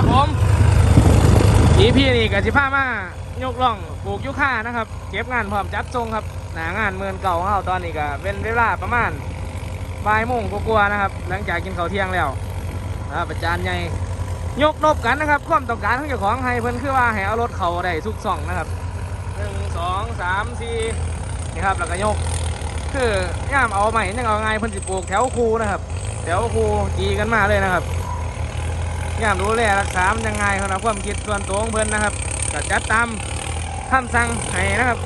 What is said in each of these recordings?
ครับผม EP นี่กับสิพามายกล่องปลูกยุค่านะครับ เก็บงานพร้อมจัดทรงครับ หนางานเมือนเก่าของเราตอนนี้ก็เป็นเวลาประมาณบ่ายโมงกว่าๆนะครับ หลังจากกินข้าวเที่ยงแล้วนะครับอาจารย์ใหญ่ยกนบกันนะครับ ความต้องการของเจ้าของให้เพิ่นคือว่าให้เอารถเขาได้ทุกซ่องนะครับหนึ่งสองสามสี่นี่ครับแล้วก็ยก คือย่ามเอาใหม่ยังเอาไงเพิ่นสิปลูกแถวคูนะครับแถวคูจีกันมาเลยนะครับ ย่ามรู้แลรักษามันยังไงเขาความคิดส่วนตัวของเพิ่อนนะครับก็จัดตามคำสั่งให้นะครับ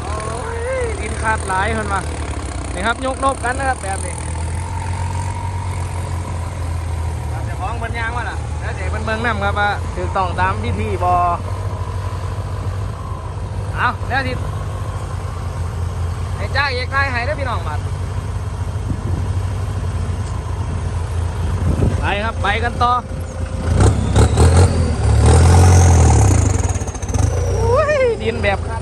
โอ้ยดินขาดหลายเพิ่นว่านี่ครับยกนบกันนะครับแบบนี้เจะของเพิ่นยางว่าล่ะแล้วเดี๋ยวเพิ่นเบิ่งนำครับว่าถูกต้องตามพิธีบ่เอาแล้วทีให้จ้าเอกนายให้ได้พี่น้องบัด ไปครับ ไปกันต่อดินแบบครับนี่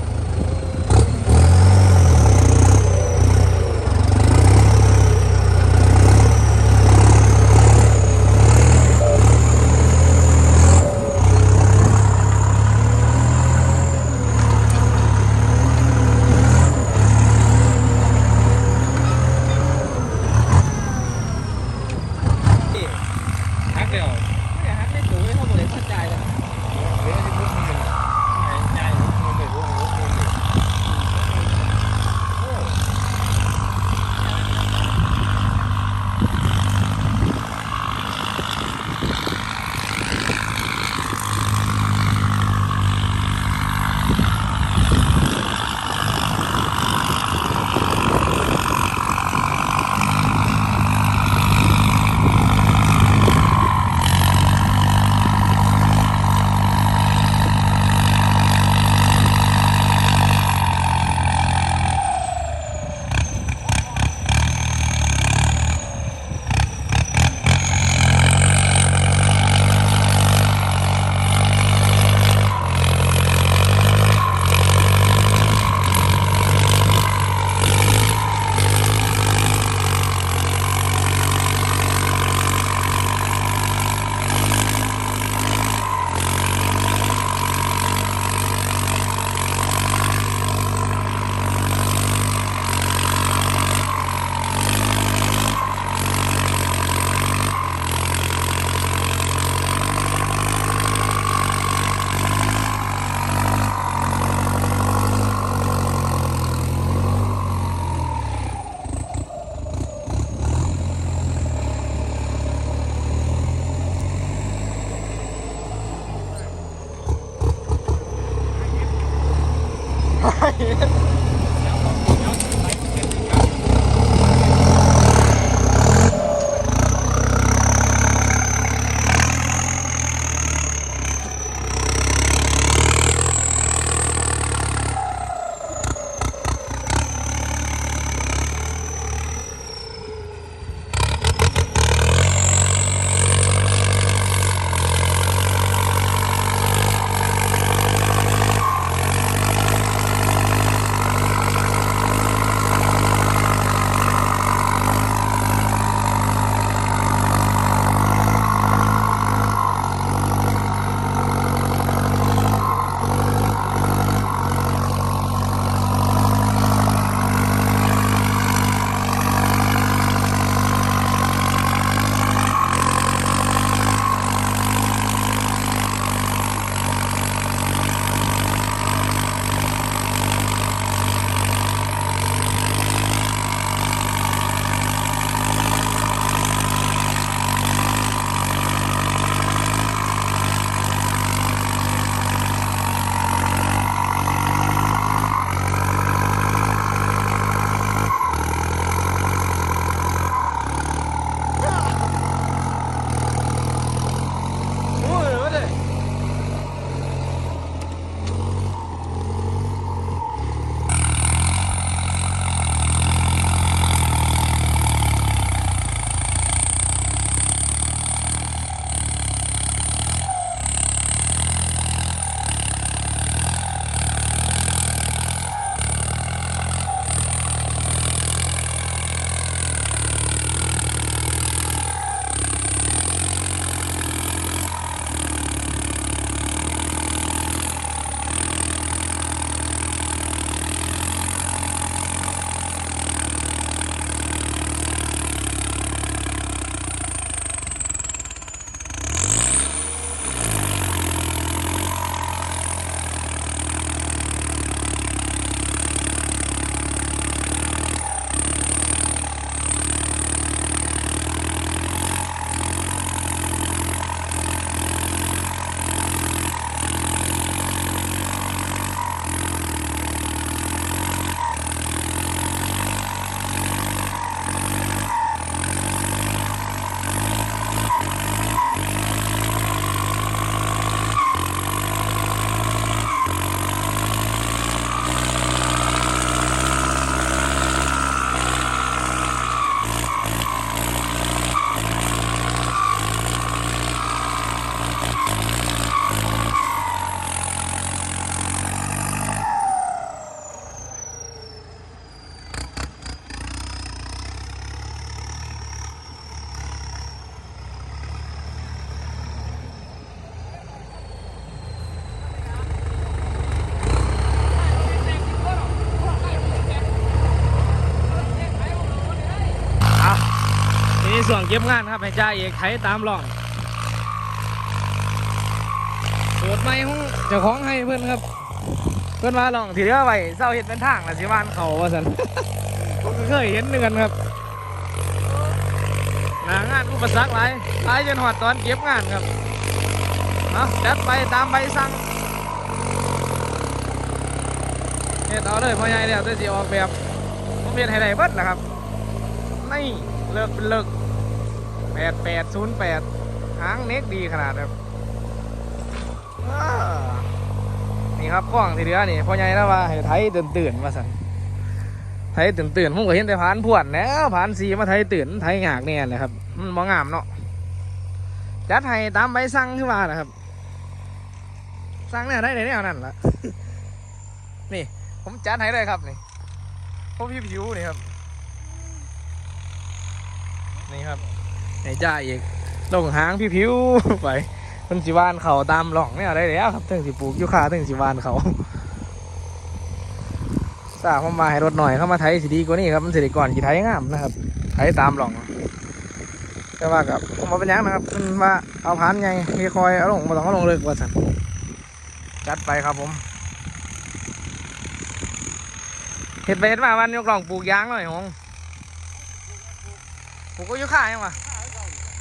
เส่วนเก็บงานครับให้จ่าเอกไถตามร่องสูตรใหม่ของเจ้าของให้เพื่อนครับ เพื่อนมาลองถือว่าไว้เศร้าเห็ดเป็นทางละสิวานเขาว่าสันผมก็เคยเห็นเหมือนกันครับหนางานอุปสรรคหลายหลายจนหอดตอนเก็บงานครับเอาจัดไปตามใบสั่งเฮ็ดเอาเลยพ่อใหญ่แล้วจะสิออกแบบผมเฮ็ดให้ได้เบิดนะครับนี่เลิกเป็นเลิก แปดแปดศูนย์แปดหางเน็กดีขนาดครับนี่ครับกล้องทีเดียวนี่พ่อใหญ่แล้วว่าให้ไทยตื่นตื่นมาสั่นไทยตื่นตื่นผมก็เห็นแต่ผานพวนแล้วผ่านสีมาไทยตื่นไทยหงากเนี่ยแหละครับมันมองงามเนาะจัดให้ตามใบสั่งขึ้นมานะครับ สั่งเนี่ยได้ในแนวนั้นละนี่ ผมจัดให้เลยครับนี่ผมผิวผิวๆนี่ครับ นี่ครับ ไอ้จ้าอีกลงหางผิวผิวๆไปมันสิวานเขาตามหลองเนี่ยได้แล้วครับถึงสิปลูกยุคาถึงสิวานเขาสาเข้ามาให้รถหน่อยเข้ามาไทยสิดีกว่านี้ครับมันสิด้ก่อนกี่ไทยงามนะครับไทยตามหลองแต่ว่ากับมาเป็นยังนะครับมันว่าเอาพันไงมีคอยเอาลงมาต้องเอาลงเลยกว่าสันจัดไปครับผมเห็ดไปเห็ดมาวันยกหลองปลูกยางหน่อยหงปลูกก็ยุค่ายังวะ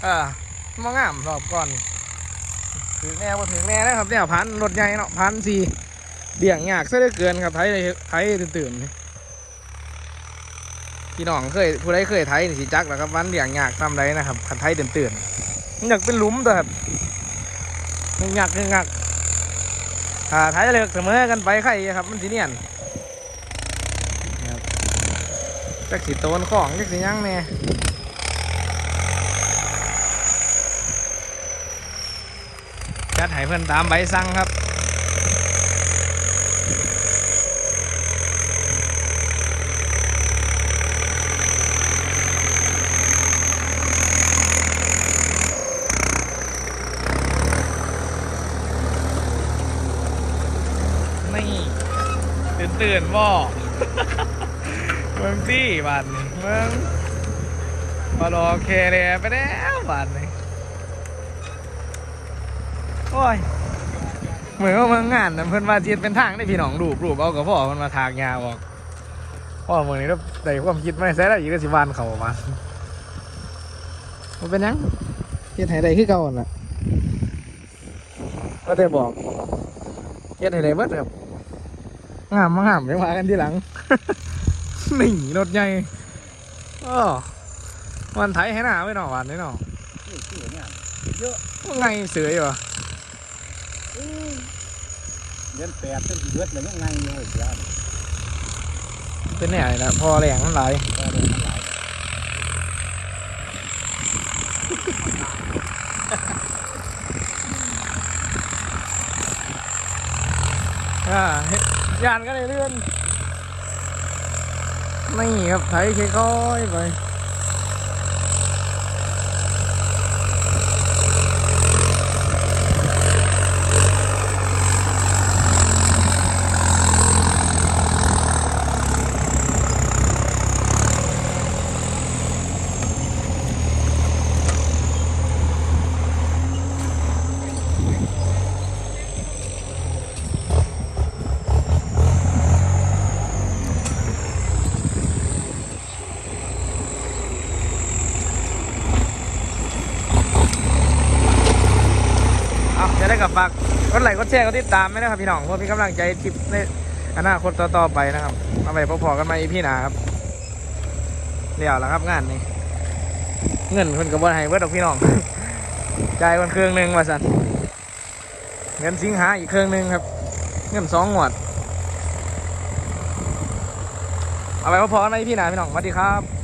เออมองงามรอบก่อนถึงแน่พอถึงแน่นะครับเนี่ยพันรถใหญ่เนาะพันสี่เบี่ยงยากซะเหลือเกินครับไทยเลยไทยตื่นๆพี่น้องเคยผู้ใดเคยไทยนี่สิจักแล้วครับวันเบี่ยงยากทำไรนะครับขันไทยตื่นๆมันอยากเป็นหลุมตัวครับมันยากงักถ้าไทยเลิกเสมอกันไปใครครับมันสิเนียนนะครับจักสิโตนของจักสิหยังแน่ จัดให้เพื่อนตามใบสั่งครับนี่ตื่นตื่นบ่เมืองที่บ้านนี่เมืองมารอเคเลยไปแล้วบ้านนี่ โอ้ยเหมือนว่าเมืองงานนะเพิ่นมาเจียนเป็นทางได้พี่น้องรูปรูปเอากับพ่อมันมาทางยาวบอกพ่อเมืองนี้ก็ได้ความคิดไม่ใช่แล้วอีกก็สิบานเขามามันเป็นหยังเฮ็ดให้ได้คือเก่าหั่นล่ะก็ได้บอกเฮ็ดให้ได้เบิดครับงามมางามไปมากันทีหลังนี่รถใหญ่อ้อวันไถให้หน้าไว้หน่อวันนี้หน่อนี่สวยงามว่าไงเสืออยู่วะเดือนแปดเป็นเดือนเลยยังไงเลยจ้าเป็นนี่ยไรนะพอแรงมันไหลายก็เลยมันหลายอ่าเฮ็ดยานก็เลยเลื่อนนี่ครับไถค่อยๆไป กับฝากกดไลค์กดแชร์กดติดตามไหมนะครับพี่น้องเพื่อเป็นกำลังใจคลิปในอนาคตต่อๆไปนะครับเอาไปพอๆกันมาอีพี่หนาครับเดี๋ยวแล้วครับงานนี้เงินคนกับบอลให้เบิดดอกพี่น้องจ่ายคนเครื่องหนึ่งว่าสันเงินสิงหาอีกเครื่องหนึ่งครับ เงินสองหวด เอาไปพอๆกันมาอีพี่หนาพี่น้องสวัสดีครับ